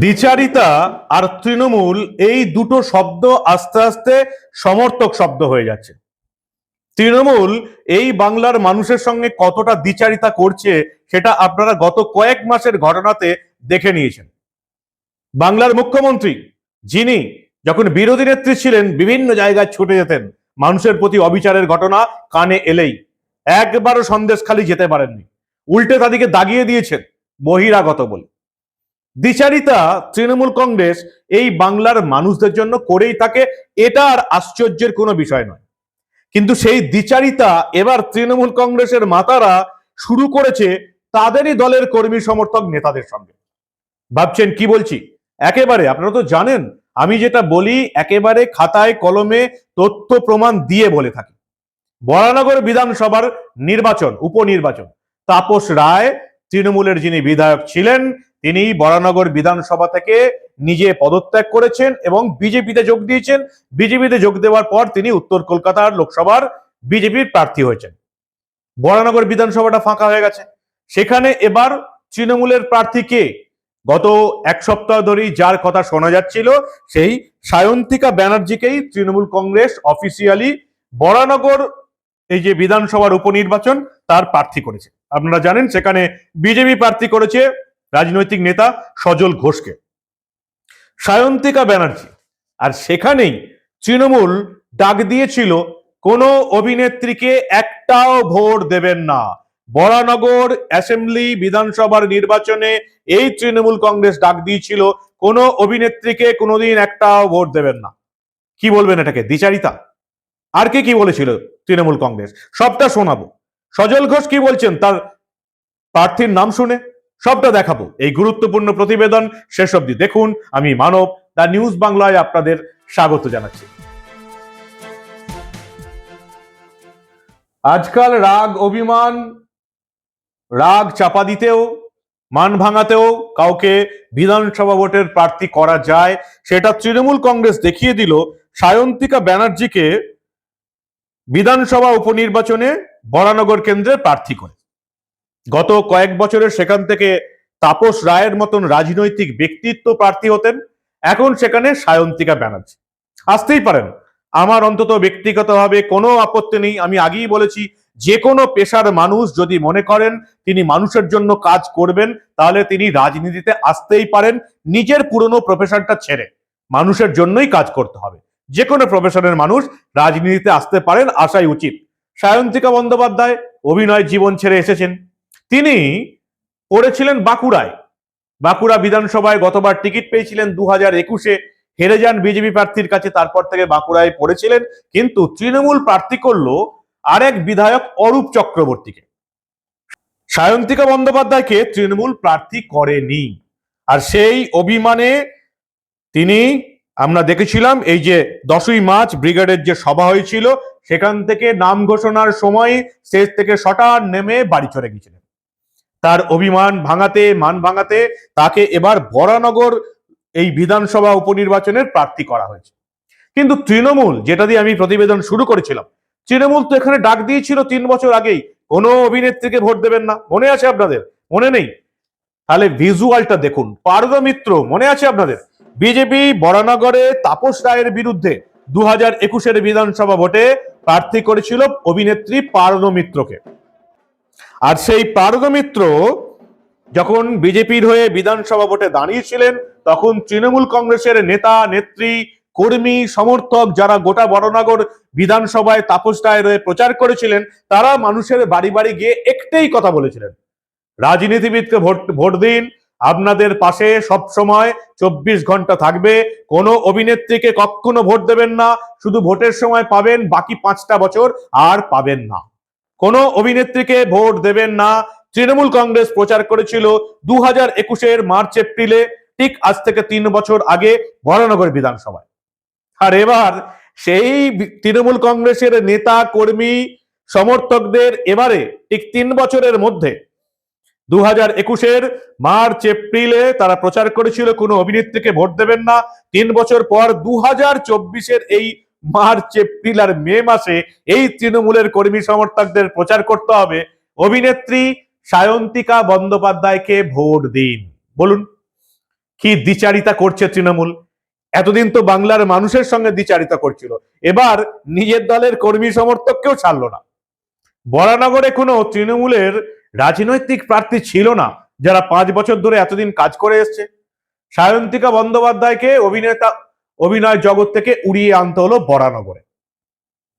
দ্বিচারিতা আর তৃণমূল এই দুটো শব্দ আস্তে আস্তে সমর্থক শব্দ হয়ে যাচ্ছে। তৃণমূল এই বাংলার মানুষের সঙ্গে কতটা দ্বিচারিতা করছে সেটা আপনারা গত কয়েক মাসের ঘটনাতে দেখে নিয়েছেন। বাংলার মুখ্যমন্ত্রী যিনি যখন বিরোধী নেত্রী ছিলেন, বিভিন্ন জায়গায় ছুটে যেতেন, মানুষের প্রতি অবিচারের ঘটনা কানে এলেই একবারও সন্দেশ খালি যেতে পারেননি। উল্টে তাদেরকে দাগিয়ে দিয়েছেন বহিরাগত বলে। দ্বিচারিতা তৃণমূল কংগ্রেস এই বাংলার মানুষদের জন্য করেই থাকে, এটা আর আশ্চর্যের কোনো বিষয় নয়। কিন্তু সেই দ্বিচারিতা এবার তৃণমূল কংগ্রেসের মাতারা শুরু করেছে তাদেরই দলের কর্মী সমর্থক নেতাদের সঙ্গে। ভাবছেন, কি বলছি? একেবারে, আপনারা তো জানেন, আমি যেটা বলি একেবারে খাতায় কলমে তথ্য প্রমাণ দিয়ে বলে থাকি। বরানগর বিধানসভার নির্বাচন, উপনির্বাচন। তাপস রায়, তৃণমূলের যিনি বিধায়ক ছিলেন তিনি বরানগর বিধানসভা থেকে নিজে পদত্যাগ করেছেন এবং বিজেপিতে যোগ দিয়েছেন। বিজেপিতে যোগ দেওয়ার পর তিনি উত্তর কলকাতার লোকসভার বিজেপির প্রার্থী হয়েছেন। বরানগর বিধানসভাটা ফাঁকা হয়ে গেছে। সেখানে এবার তৃণমূলের প্রার্থী কে? গত এক সপ্তাহ ধরেই যার কথা শোনা যাচ্ছিল, সেই সায়ন্তিকা ব্যানার্জিকেই তৃণমূল কংগ্রেস অফিসিয়ালি বরানগর এই যে বিধানসভার উপনির্বাচন, তার প্রার্থী করেছে। আপনারা জানেন, সেখানে বিজেপি প্রার্থী করেছে রাজনৈতিক নেতা সজল ঘোষকে। সায়ন্তিকা ব্যানার্জি, আর সেখানেই তৃণমূল ডাক দিয়েছিল, কোনো অভিনেত্রীকে একটাও ভোট দেবেন না। বরানগর অ্যাসেম্বলি বিধানসভার নির্বাচনে এই তৃণমূল কংগ্রেস ডাক দিয়েছিল, কোনো অভিনেত্রীকে কোনোদিন একটাও ভোট দেবেন না। কি বলবেন এটাকে? দ্বিচারিতা? আর কে কি বলেছিল তৃণমূল কংগ্রেস? সবটা শোনাবো। সজল ঘোষ কি বলছেন? তার প্রার্থীর নাম শুনে। সবটা দেখাবো। এই গুরুত্বপূর্ণ প্রতিবেদন শেষ অবধি দেখুন। আমি মানব দা নিউজ বাংলায় আপনাদের স্বাগত জানাচ্ছি। আজকাল রাগ, অভিমান, রাগ চাপা দিতেও, মান ভাঙাতেও কাউকে বিধানসভা ভোটের প্রার্থী করা যায়, সেটা তৃণমূল কংগ্রেস দেখিয়ে দিল। সায়ন্তিকা ব্যানার্জিকে বিধানসভা উপনির্বাচনে বরানগর কেন্দ্রে প্রার্থী করে। গত কয়েক বছরের সেখান থেকে তাপস রায়ের মতন রাজনৈতিক ব্যক্তিত্ব প্রার্থী হতেন এখন সেখানে সায়ন্তিকা ব্যানার্জি। আসতেই পারেন, আমার অন্তত ব্যক্তিগতভাবে কোনো আপত্তি নেই, আমি আগেই বলেছি, যে কোনো পেশার মানুষ যদি মনে করেন তিনি মানুষের জন্য কাজ করবেন, তাহলে তিনি রাজনীতিতে আসতেই পারেন, নিজের পুরনো প্রফেশনটা ছেড়ে। মানুষের জন্যই কাজ করতে হবে। যে কোনো প্রফেশনের মানুষ রাজনীতিতে আসতে পারেন আসাই উচিত। সায়ন্তিকা বন্দ্যোপাধ্যায় অভিনয় জীবন ছেড়ে এসেছেন। তিনি পড়েছিলেন বাঁকুড়ায়। বাঁকুড়া বিধানসভায় গতবার টিকিট পেয়েছিলেন দু হাজার একুশে। হেরে যান বিজেপি প্রার্থীর কাছে, তারপর থেকে বাঁকুড়ায় পড়েছিলেন। কিন্তু তৃণমূল প্রার্থী করল আরেক বিধায়ক অরূপ চক্রবর্তীকে। সায়ন্তিকা বন্দ্যোপাধ্যায়কে তৃণমূল প্রার্থী করেনি। আর সেই অভিমানে তিনি, আমরা দেখেছিলাম, এই যে দশই মার্চ ব্রিগেডের যে সভা হয়েছিল, সেখান থেকে নাম ঘোষণার সময় স্টেজ থেকে শটার নেমে বাড়ি চলে গেছিলেন তার অভিমান ভাঙাতে, মান ভাঙাতে তাকে এবার বরানগর এই বিধানসভা উপনির্বাচনের প্রার্থী করা হয়েছে। কিন্তু তৃণমূল, যেটা দিয়ে আমি প্রতিবেদন শুরু করেছিলাম, তৃণমূল তো এখানে ডাক দিয়েছিল তিন বছর আগেই, কোনো অভিনেত্রীকে ভোট দেবেন না। মনে আছে আপনাদের? মনে নেই? তাহলে ভিজুয়ালটা দেখুন। পারদ মিত্র, মনে আছে আপনাদের? বিজেপি বরানগরে তাপস রায়ের বিরুদ্ধে দু হাজার একুশের বিধানসভা ভোটে প্রার্থী করেছিল অভিনেত্রী পারদ মিত্রকে। আর সেই পারদ মিত্র যখন বিজেপির হয়ে বিধানসভা ভোটে দাঁড়িয়েছিলেন, তখন তৃণমূল কংগ্রেসের নেতা, নেত্রী, কর্মী, সমর্থক যারা গোটা বড়নগর বিধানসভায় তাপস রায়ের হয়ে প্রচার করেছিলেন, তারা মানুষের বাড়ি বাড়ি গিয়ে একটাই কথা বলেছিলেন। রাজনীতিবিদকে ভোট ভোট দিন, আপনাদের পাশে সব সময় চব্বিশ ঘণ্টা থাকবে, কোনো অভিনেত্রীকে কখনো ভোট দেবেন না, শুধু ভোটের সময় পাবেন বাকি পাঁচটা বছর আর পাবেন না। কোনো অভিনেত্রীকে ভোট দেবেন না। তৃণমূল কংগ্রেস প্রচার করেছিল দু হাজার একুশের মার্চ, এপ্রিলে, ঠিক আজ থেকে তিন বছর আগে বরানগর বিধানসভায়। আর এবার সেই তৃণমূল কংগ্রেসের নেতা, কর্মী, সমর্থকদের এবারে ঠিক তিন বছরের মধ্যে দু হাজার একুশের মার্চ, এপ্রিলে তারা প্রচার করেছিল কোনো অভিনেত্রীকে ভোট দেবেন না। তিন বছর পর দু হাজার চব্বিশের এই মার্চ, এপ্রিল আর মে মাসে এই তৃণমূলের কর্মী সমর্থকদের প্রচার করতে হবে। অভিনেত্রী সায়ন্তিকা বন্দ্যোপাধ্যায়কে ভোট দিন। বলুন, কি দ্বিচারিতা করছে তৃণমূল? এতদিন তো বাংলার মানুষের সঙ্গে দ্বিচারিতা করছিল। এবার নিজের দলের কর্মী সমর্থককেও ছাড়লো না। বরানগরে কোনো তৃণমূলের রাজনৈতিক প্রার্থী ছিল না, যারা পাঁচ বছর ধরে এতদিন কাজ করে এসছে। সায়ন্তিকা বন্দ্যোপাধ্যায়কে অভিনেতা অভিনয় জগৎ থেকে উড়িয়ে আনতে হলো বরানগরে।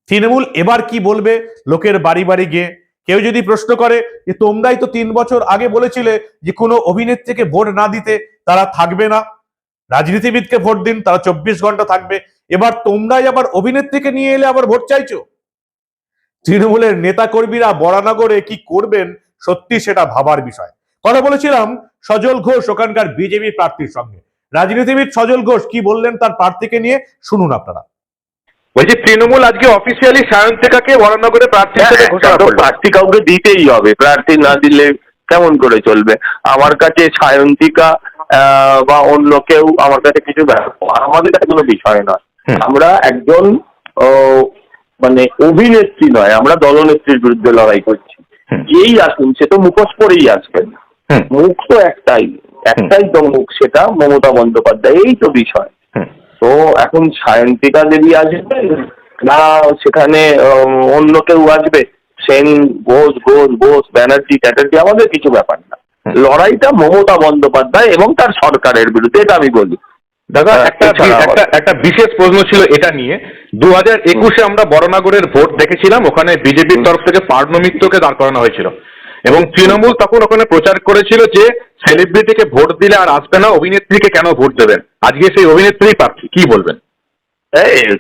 তৃণমূল এবার কি বলবে? লোকের বাড়ি বাড়ি গিয়ে কেউ যদি প্রশ্ন করে যে তোমরাই তো তিন বছর আগে বলেছিলে যে কোনো অভিনেত্রীকে ভোট না দিতে তারা থাকবে না। রাজনীতিবিদকে ভোট দিন, তারা চব্বিশ ঘণ্টা থাকবে। এবার তোমরাই আবার অভিনেত্রীকে নিয়ে এলে আবার ভোট চাইছো? তৃণমূলের নেতা কর্মীরা বরানগরে কি করবেন? সত্যি সেটা ভাবার বিষয়। কথা বলেছিলাম সজল ঘোষ, ওখানকার বিজেপি প্রার্থীর সঙ্গে। রাজনীতিবিদ সজল ঘোষ কি বললেন তার প্রার্থীকে নিয়ে শুনুন আপনারা। বলছি তৃণমূল আজকে অফিসিয়ালি সায়ন্তিকাকে বরানগরে প্রার্থী হিসেবে ঘোষণা হ্যাঁ, করল। প্রার্থী কাউকে দিতেই হবে প্রার্থী না দিলে কেমন করে চলবে? আমার কাছে সায়ন্তিকা আহ, বা অন্য কেউ আমার কাছে কিছু ব্যাপার আমাদের কাছে কোনো বিষয় নয়। আমরা একজন ও, মানে অভিনেত্রী নয় আমরা দলনেত্রীর বিরুদ্ধে লড়াই করছি। যেই আসুন সে তো মুখোশ পরেই আসবেন। মুখ তো একটাই। একটাই তো মুখ সেটা মমতা বন্দ্যোপাধ্যায় এই তো বিষয়। তো এখন সায়ন্তিকা দেবী আসবে না সেখানে অন্য কেউ আসবে সেন ঘোষ ঘোষ ঘোষ ব্যানার্জি চ্যাটার্জি আমাদের কিছু ব্যাপার না। লড়াইটা মমতা বন্দ্যোপাধ্যায় এবং তার সরকারের বিরুদ্ধে এটা আমি বলি। দাদা হ্যাঁ, একটা একটা একটা বিশেষ প্রশ্ন ছিল এটা নিয়ে। দু হাজার একুশে আমরা বড়নগরের ভোট দেখেছিলাম ওখানে বিজেপির তরফ থেকে পার্নো মিত্রকে দাঁড় করানো হয়েছিল। এবং তৃণমূল তখন ওখানে প্রচার করেছিল যে সেলিব্রিটিকে ভোট দিলে আর আসবে না, অভিনেত্রীকে কেন ভোট দেবেন? আজকে সেই অভিনেত্রী প্রার্থী, কি বলবেন?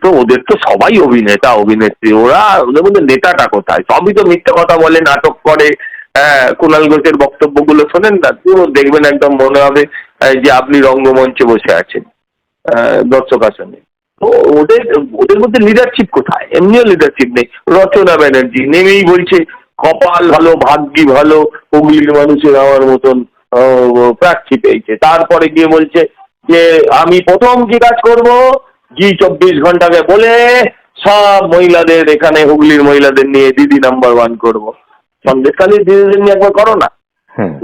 তো ওদের তো সবাই অভিনেতা, অভিনেত্রী, ওরা ওদের মধ্যে নেতাটা কোথায়? সবই তো মিথ্যা কথা বলে, নাটক করে হ্যাঁ কুণাল ঘোষের বক্তব্যগুলো শোনেন না পুরো দেখবেন একদম মনে হবে যে আপনি রঙ্গমঞ্চে বসে আছেন দর্শক আসনে। তো ওদের ওদের মধ্যে লিডারশিপ কোথায়? এমনিও লিডারশিপ নেই। রচনা ব্যানার্জি, নেমেই বলছে কপাল ভালো ভাগ্যি ভালো হুগলির মানুষের আমার মতন প্রার্থী পেয়েছে। তারপরে গিয়ে বলছে যে আমি প্রথম কি কাজ করব? জি চব্বিশ ঘন্টাকে বলে সব মহিলাদের এখানে হুগলির মহিলাদের নিয়ে দিদি নাম্বার ওয়ান করব। সন্দেশকালীর দিদিদের নিয়ে একবার করো না।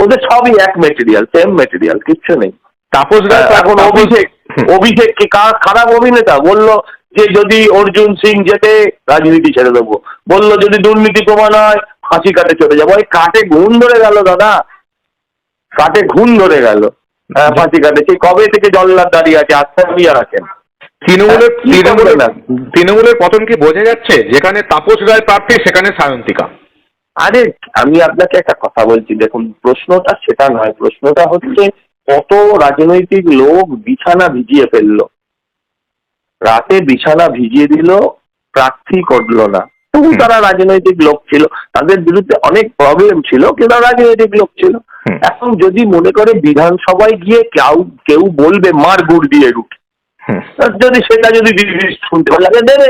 ওদের সবই এক মেটেরিয়াল সেম মেটেরিয়াল কিচ্ছু নেই। তাপস এখন অভিষেক অভিষেক কি খারাপ অভিনেতা? বলল যে যদি অর্জুন সিং যেতে রাজনীতি ছেড়ে দেবো। বলল যদি দুর্নীতি প্রমাণ হয় ফাঁসি কাটে চলে যাব। ওই কাটে ঘুণ ধরে গেল দাদা। কাটে ঘুণ ধরে গেল। হ্যাঁ, ফাঁসি কাটে। সেই কবে থেকে জল্লাদ দাঁড়িয়ে আছে? আস্থা নিয়ে রাখেন তৃণমূলের তৃণমূলের তৃণমূলের পতন কি বোঝা যাচ্ছে? যেখানে তাপস রায় প্রার্থী সেখানে সায়ন্তিকা। আরে আমি আপনাকে একটা কথা বলছি। দেখুন প্রশ্নটা সেটা নয়। প্রশ্নটা হচ্ছে কত রাজনৈতিক লোক বিছানা ভিজিয়ে ফেলল? রাতে বিছানা ভিজিয়ে দিল প্রার্থী করল না। তবু তারা রাজনৈতিক লোক ছিল তাদের বিরুদ্ধে অনেক প্রবলেম ছিল কিন্তু তারা রাজনৈতিক লোক ছিল। এখন যদি মনে করে বিধানসভায় গিয়ে কেউ কেউ বলবে মার গুড় দিয়ে রুটি যদি সেটা যদি শুনতে ভালো লাগে দেবে।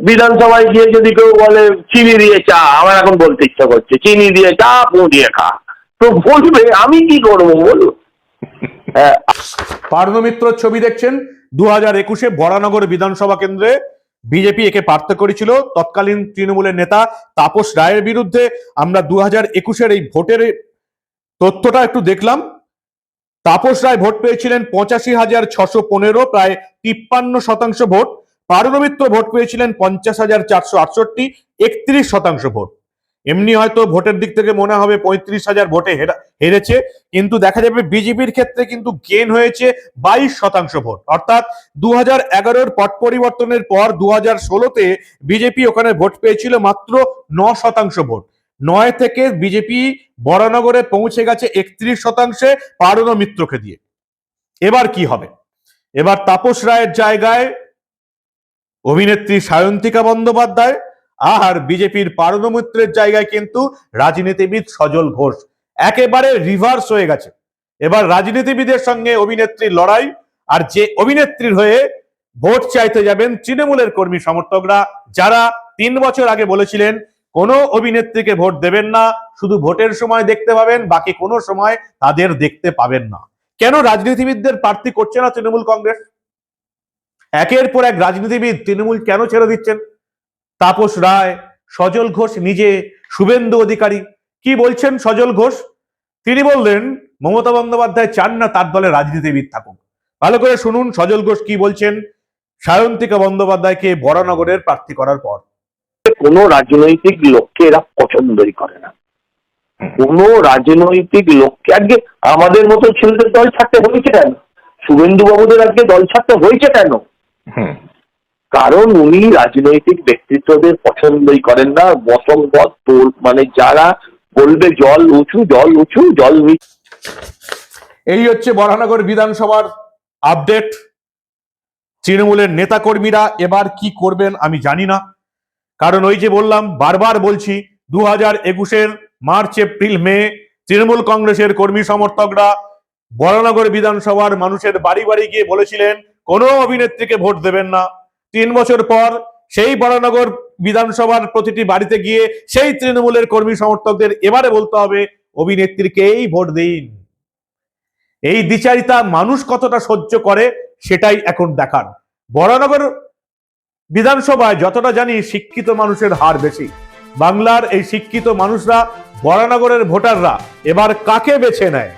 বিধানসভায় গিয়ে যদি কেউ বলে চিনি দিয়ে চা আমার এখন বলতে ইচ্ছা করছে চিনি দিয়ে চা পু দিয়ে খা। তো বলবে আমি কি করব বলুন? হ্যাঁ। মিত্র ছবি দেখছেন দু হাজার একুশে বরানগর বিধানসভা কেন্দ্রে বিজেপি একে পার্থ করেছিল। তৎকালীন তৃণমূলের নেতা তাপস রায়ের বিরুদ্ধে আমরা দু হাজার একুশের এই ভোটের তথ্যটা একটু দেখলাম। তাপস রায় ভোট পেয়েছিলেন পঁচাশি হাজার ছশো পনেরো, প্রায় তিপ্পান্ন শতাংশ ভোট। পারুরমিত্র ভোট পেয়েছিলেন পঞ্চাশ হাজার চারশো আটষট্টি, একত্রিশ শতাংশ ভোট। এমনি হয়তো ভোটের দিক থেকে মনে হবে পঁয়ত্রিশ হাজার ভোটে হেরা- হেরেছে, কিন্তু দেখা যাবে বিজেপির ক্ষেত্রে কিন্তু গেন হয়েছে বাইশ শতাংশ ভোট। অর্থাৎ দু হাজার এগারোর পট পরিবর্তনের পর দু হাজার ষোলোতে বিজেপি ওখানে ভোট পেয়েছিল মাত্র ন শতাংশ ভোট। নয় থেকে বিজেপি বরানগরে পৌঁছে গেছে একত্রিশ শতাংশে পারণ মিত্রকে দিয়ে। এবার কি হবে? এবার তাপস রায়ের জায়গায় অভিনেত্রী সায়ন্তিকা বন্দ্যোপাধ্যায় আর বিজেপির পারণ মিত্রের জায়গায় কিন্তু রাজনীতিবিদ সজল ঘোষ একেবারে রিভার্স হয়ে গেছে। এবার রাজনীতিবিদের সঙ্গে অভিনেত্রীর লড়াই, আর যে অভিনেত্রীর হয়ে ভোট চাইতে যাবেন তৃণমূলের কর্মী সমর্থকরা, যারা তিন বছর আগে বলেছিলেন, কোনো অভিনেত্রীকে ভোট দেবেন না, শুধু ভোটের সময় দেখতে পাবেন, বাকি কোনো সময় তাদের দেখতে পাবেন না। কেন রাজনীতিবিদদের প্রার্থী করছে না তৃণমূল কংগ্রেস? একের পর এক রাজনীতিবিদ তৃণমূল কেন ছেড়ে দিচ্ছেন? তাপস রায় সজল ঘোষ নিজে শুভেন্দু অধিকারী। কি বলছেন সজল ঘোষ? তিনি বললেন মমতা বন্দ্যোপাধ্যায় চান না তার দলে রাজনীতিবিদ থাকুক। ভালো করে শুনুন সজল ঘোষ কি বলছেন সায়ন্তিকা বন্দ্যোপাধ্যায়কে বরানগরের প্রার্থী করার পর। কোনো রাজনৈতিক লোককে এরা পছন্দই করে না। কোনো রাজনৈতিক লোককে আজকে আমাদের মতো ছেলেদের দল ছাড়তে হয়েছে কেন? শুভেন্দু বাবুদের আজকে দল ছাড়তে হয়েছে কেন? কারণ উনি রাজনৈতিক ব্যক্তিত্বদের পছন্দই করেন না বসম্বদ তোল মানে যারা বলবে জল উঁচু জল উঁচু, জল এই হচ্ছে বরানগর বিধানসভার আপডেট। তৃণমূলের নেতাকর্মীরা এবার কি করবেন আমি জানি না। কারণ ওই যে বললাম, বারবার বলছি দু হাজার একুশের মার্চ, এপ্রিল, মে, তৃণমূল কংগ্রেসের কর্মী সমর্থকরা বরানগর বিধানসভার মানুষের বাড়ি বাড়ি গিয়ে বলেছিলেন, কোনো অভিনেত্রীকে ভোট দেবেন না। তিন বছর পর সেই বরানগর বিধানসভার প্রতিটি বাড়িতে গিয়ে সেই তৃণমূলের কর্মী সমর্থকদের এবারে বলতে হবে অভিনেত্রীকেই ভোট দিন? এই দ্বিচারিতা মানুষ কতটা সহ্য করে সেটাই এখন দেখার। বরানগর বিধানসভায় যতটা জানি শিক্ষিত মানুষের হার বেশি। বাংলার এই শিক্ষিত মানুষরা, বরানগরের ভোটাররা এবার কাকে বেছে নেয়?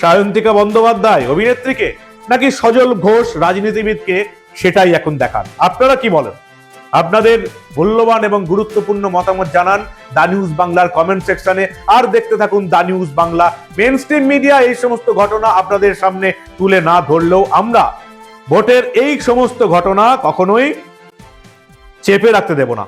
সায়ন্তিকা বন্দ্যোপাধ্যায় অভিনেত্রীকে নাকি সজল ঘোষ রাজনীতিবিদকে সেটাই এখন দেখান। আপনারা কি বলেন? আপনাদের মূল্যবান এবং গুরুত্বপূর্ণ মতামত জানান দা নিউজ বাংলার কমেন্ট সেকশনে। আর দেখতে থাকুন the news Bangla. Mainstream media এই সমস্ত ঘটনা আপনাদের সামনে তুলে না ধরলেও আমরা ভোটের এই সমস্ত ঘটনা কখনোই চেপে রাখতে দেব না।